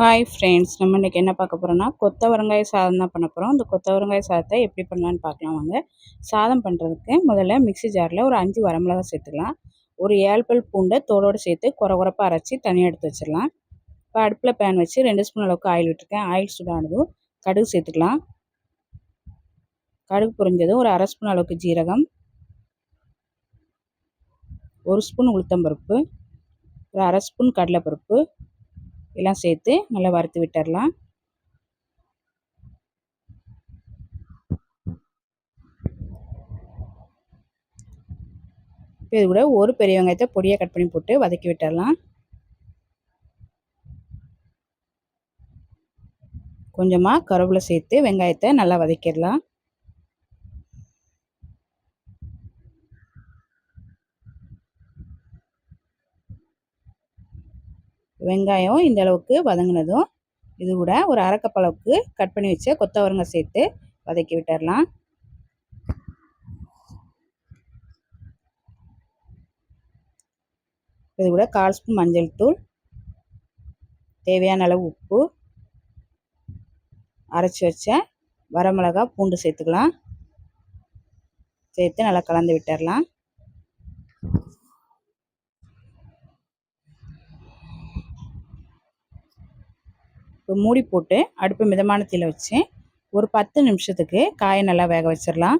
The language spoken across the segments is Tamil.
ஹாய் ஃப்ரெண்ட்ஸ் நம்ம இன்றைக்கி என்ன பார்க்க போகிறோன்னா கொத்தவரங்காய் சாதம் தான் பண்ண போகிறோம் அந்த கொத்தவரங்காய் சாதத்தை எப்படி பண்ணலான்னு பார்க்கலாம் வாங்க. சாதம் பண்ணுறதுக்கு முதல்ல மிக்சி ஜாரில் ஒரு அஞ்சு வரமிளகா சேர்த்துக்கலாம். ஒரு ஏழு பல் பூண்டை தோலோடு சேர்த்து குறை குறப்பாக அரைச்சி தனியாக எடுத்து வச்சிடலாம். இப்போ அடுப்பில் பேன் வச்சு ரெண்டு ஸ்பூன் அளவுக்கு ஆயில் விட்டுருக்கேன். ஆயில் சூடானதும் கடுகு சேர்த்துக்கலாம். கடுகு புரிஞ்சதும் ஒரு அரை ஸ்பூன் அளவுக்கு ஜீரகம். ஒரு ஸ்பூன் உளுத்தம்பருப்பு. ஒரு அரை ஸ்பூன் கடலைப்பருப்பு. எல்லாம் சேர்த்து நல்லா வறுத்து விட்டுடலாம் இப்போ இது கூட ஒரு பெரிய வெங்காயத்தை பொடியாக கட் பண்ணி போட்டு வதக்கி விட்டுடலாம் கொஞ்சமாக கருவேப்பிலை சேர்த்து வெங்காயத்தை நல்லா வதக்கிடலாம். வெங்காயம் இந்த அளவுக்கு வதங்கினதும் இது கூட ஒரு அரைக்கப்பளவுக்கு கட் பண்ணி வச்ச கொத்தவரங்க சேர்த்து வதக்கி விட்டுடலாம் இது கூட கால் ஸ்பூன் மஞ்சள் தூள் தேவையான அளவு உப்பு அரைச்சி வச்ச வரமிளகா பூண்டு சேர்த்துக்கலாம். சேர்த்து நல்லா கலந்து விட்டுடலாம் இப்போ மூடி போட்டு அடுப்பு மிதமான தீயில் வச்சு ஒரு பத்து நிமிஷத்துக்கு காயை நல்லா வேக வச்சிடலாம்.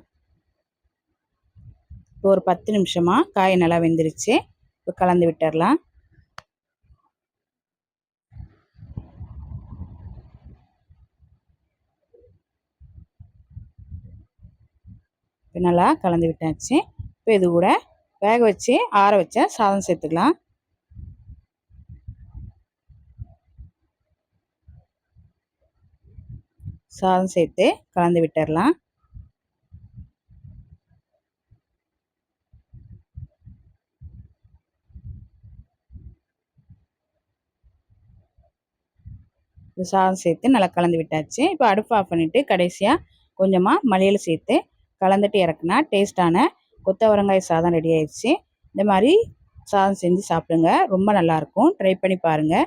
இப்போ ஒரு பத்து நிமிஷமாக காயை நல்லா வெந்துருச்சு. இப்போ கலந்து விட்டுடலாம். இப்போ நல்லா கலந்து விட்டாச்சு. இப்போ இது கூட வேக வச்சு ஆற வச்ச சாதம் சேர்த்துக்கலாம். சாதம் சேர்த்து கலந்து விட்டுடலாம் சாதம் சேர்த்து நல்லா கலந்து விட்டாச்சு. இப்போ அடுப்பு ஆஃப் பண்ணிவிட்டு கடைசியாக கொஞ்சமாக மலையில் சேர்த்து கலந்துட்டு இறக்குனா டேஸ்ட்டான கொத்தவரங்காய் சாதம் ரெடி ஆயிடுச்சு. இந்த மாதிரி சாதம் செஞ்சு சாப்பிடுங்க. ரொம்ப நல்லாயிருக்கும் ட்ரை பண்ணி பாருங்கள்